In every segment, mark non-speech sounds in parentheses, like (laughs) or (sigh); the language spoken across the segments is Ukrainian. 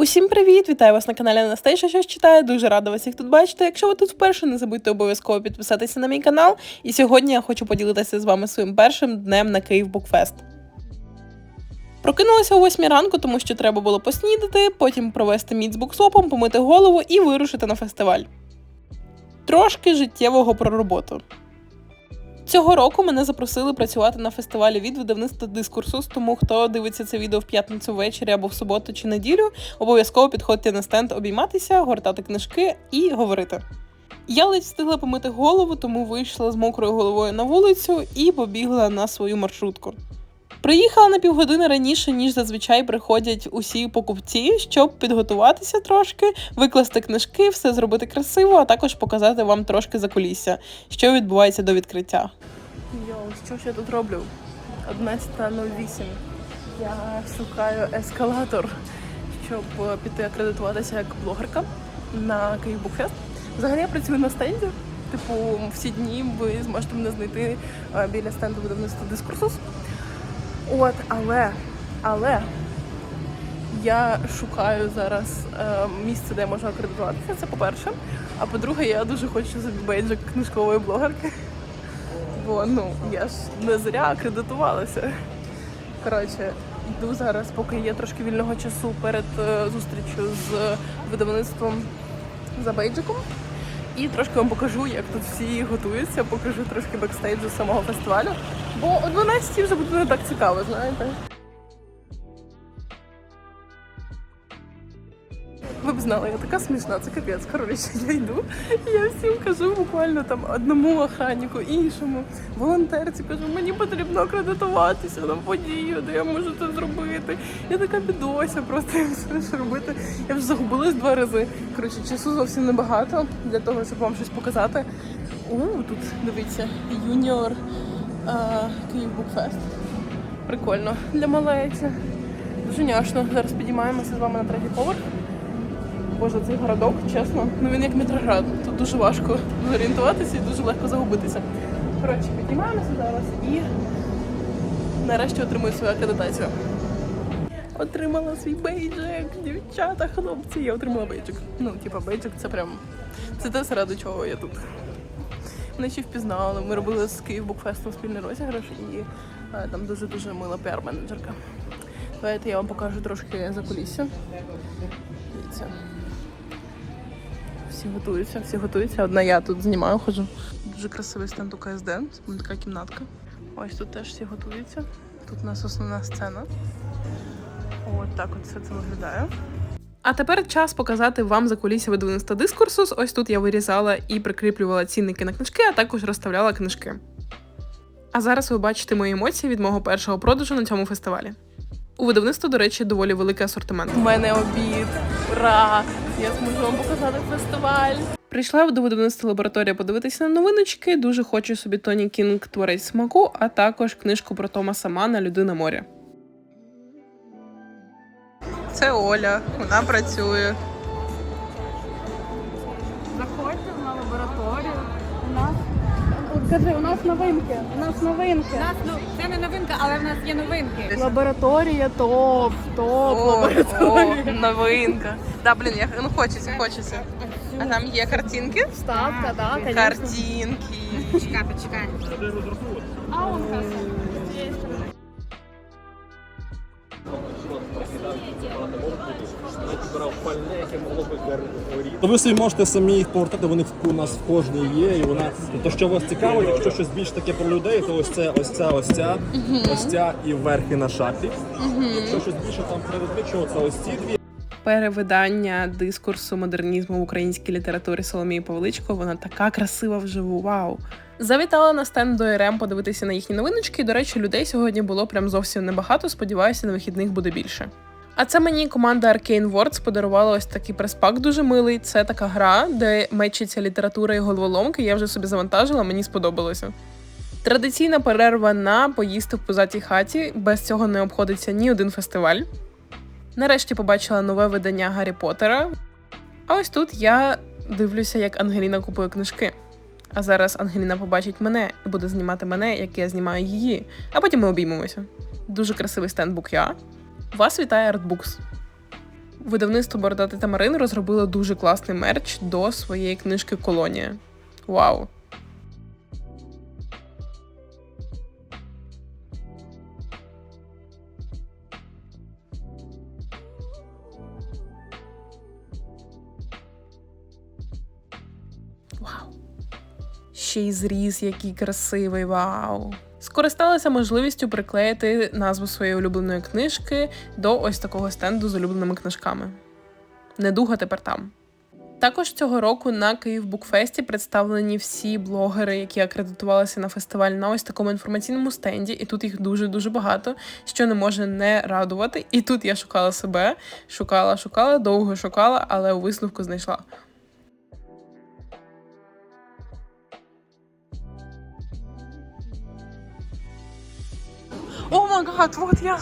Усім привіт! Вітаю вас на каналі Анастейша, що читає. Дуже рада вас всіх тут бачити. Якщо ви тут вперше, не забудьте обов'язково підписатися на мій канал. І сьогодні я хочу поділитися з вами своїм першим днем на Київ Букфест. Прокинулася о 8 ранку, тому що треба було поснідати, потім провести міт з буксопом, помити голову і вирушити на фестиваль. Трошки життєвого про роботу. Цього року мене запросили працювати на фестивалі від видавництва дискурсус, тому хто дивиться це відео в п'ятницю ввечері або в суботу чи неділю, обов'язково підходьте на стенд обійматися, гортати книжки і говорити. Я ледь встигла помити голову, тому вийшла з мокрою головою на вулицю і побігла на свою маршрутку. Приїхала на півгодини раніше, ніж зазвичай приходять усі покупці, щоб підготуватися трошки, викласти книжки, все зробити красиво, а також показати вам трошки закулісся, що відбувається до відкриття. Йоу, що ж я тут роблю? 11.08. Я шукаю ескалатор, щоб е, піти акредитуватися як блогерка на Київ Букфест. Взагалі я працюю на стенді. Типу, всі дні ви зможете мене знайти е, біля стенду видавництва дискурсус. От, але, але я шукаю зараз е, місце, де можу акредитуватися. Це по-перше. А по-друге, я дуже хочу собі бейджик книжкової блогерки. Бо ну я ж не зря акредитувалася. Коротше, йду зараз, поки є трошки вільного часу перед е, зустрічю з видавництвом за бейджиком. І трошки вам покажу, як тут всі готуються, покажу трошки бекстейджу самого фестивалю. Бо о 12 вже буде не так цікаво, знаєте. Б знали, я така смішна, це капець. Коротше, (laughs) я йду, я всім кажу буквально там одному охраннику, іншому, волонтерці кажу, мені потрібно акредитуватися на подію, де я можу це зробити. Я така бідося, просто (laughs) я знаю, що робити. Я вже загубилась два рази. Коротше, часу зовсім небагато для того, щоб вам щось показати. У, тут дивіться, юніор Київ. Прикольно. Для малеці. Дуже няшно. Зараз підіймаємося з вами на третій поверх. Боже, цей городок, чесно, ну він як Метроград. Тут дуже важко зорієнтуватися і дуже легко загубитися. Коротше, підіймаємося зараз і нарешті отримую свою акредитацію. Отримала свій бейджик, дівчата, хлопці. Я отримала бейджик. Ну, типа, бейджик це прям це те, заради чого я тут. Мене ще впізнали. Ми робили з Київ спільний розіграш і е, там дуже-дуже мила піар-менеджерка. Давайте я вам покажу трошки за. Дивіться. Всі готуються, всі готуються. Одна я тут знімаю, хожу. Дуже красивий стенд у КСД. Це така кімнатка. Ось тут теж всі готуються. Тут у нас основна сцена. От так от все це виглядає. А тепер час показати вам за кулісся видавництва дискурсус. Ось тут я вирізала і прикріплювала цінники на книжки, а також розставляла книжки. А зараз ви бачите мої емоції від мого першого продажу на цьому фестивалі. У видавництва, до речі, доволі великий асортимент. У мене обід. Ура! Я зможу вам показати фестиваль. Прийшла до видавництва лабораторія подивитися на новиночки. Дуже хочу собі Тоні Кінг творець смаку, а також книжку про Томаса Мана Людина моря. Це Оля, вона працює. Заходьте на лабораторію. У нас Скажи, у нас новинки. У нас новинки. У нас ну це не новинка, але в нас є новинки. Лабораторія топ, топ О, лабораторія. о, новинка. Да, блін, я ну хочеться, хочеться. А там є картинки? Вставка, да, конечно. Картинки. Чекай, почекай. А он как? То ви собі можете самі їх повертати, вони в- у нас в кожній є, і вона. Тобто, що вас цікаво, якщо щось більш таке про людей, то ось це, ось ця, ось ця, ось ця і вверх і на шафі. Якщо щось більше там передвичого, то ось ці дві. Перевидання дискурсу модернізму в українській літературі Соломії Павличко. Вона така красива вживу. Вау! Завітала на стенд до РМ подивитися на їхні новиночки. До речі, людей сьогодні було прям зовсім небагато. Сподіваюся, на вихідних буде більше. А це мені команда Arcane Words подарувала ось такий прес-пак дуже милий. Це така гра, де мечиться література і головоломки. Я вже собі завантажила, мені сподобалося. Традиційна перерва на поїсти в позатій хаті. Без цього не обходиться ні один фестиваль. Нарешті побачила нове видання Гаррі Поттера. А ось тут я дивлюся, як Ангеліна купує книжки. А зараз Ангеліна побачить мене і буде знімати мене, як я знімаю її, а потім ми обіймемося. Дуже красивий стенд бук'я. Вас вітає Artbooks. Видавництво Бородатий Тамарин розробило дуже класний мерч до своєї книжки Колонія. Вау! Вау! Ще й зріз, який красивий, вау! Скористалася можливістю приклеїти назву своєї улюбленої книжки до ось такого стенду з улюбленими книжками. Недуга тепер там. Також цього року на Київ Букфесті представлені всі блогери, які акредитувалися на фестиваль на ось такому інформаційному стенді, і тут їх дуже дуже багато, що не може не радувати. І тут я шукала себе, шукала, шукала, довго шукала, але у висновку знайшла. О май гад, вот я!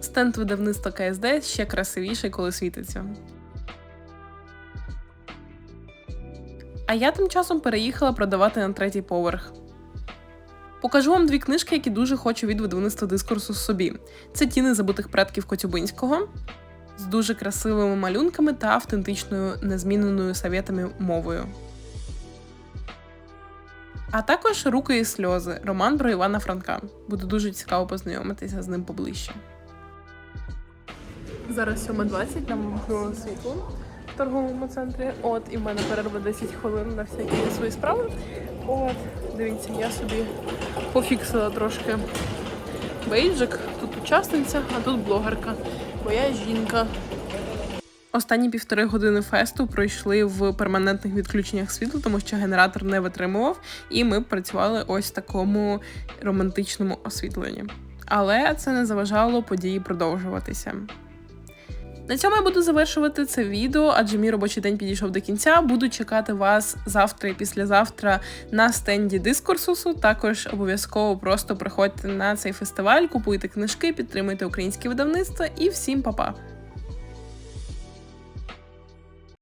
Стенд видавництва КСД ще красивіший, коли світиться. А я тим часом переїхала продавати на третій поверх. Покажу вам дві книжки, які дуже хочу від видавництва дискурсу собі. Це тіни забутих предків Коцюбинського з дуже красивими малюнками та автентичною незміненою совєтами мовою. А також Руки і сльози роман про Івана Франка. Буде дуже цікаво познайомитися з ним поближче. Зараз 7.20, нам вимкнуло світло в торговому центрі. От, і в мене перерва 10 хвилин на всякі свої справи. От, дивіться, я собі пофіксила трошки бейджик. Тут учасниця, а тут блогерка. Бо я жінка. Останні півтори години фесту пройшли в перманентних відключеннях світла, тому що генератор не витримував, і ми працювали ось в такому романтичному освітленні. Але це не заважало події продовжуватися. На цьому я буду завершувати це відео, адже мій робочий день підійшов до кінця. Буду чекати вас завтра і післязавтра на стенді дискурсусу. Також обов'язково просто приходьте на цей фестиваль, купуйте книжки, підтримуйте українське видавництво і всім па-па!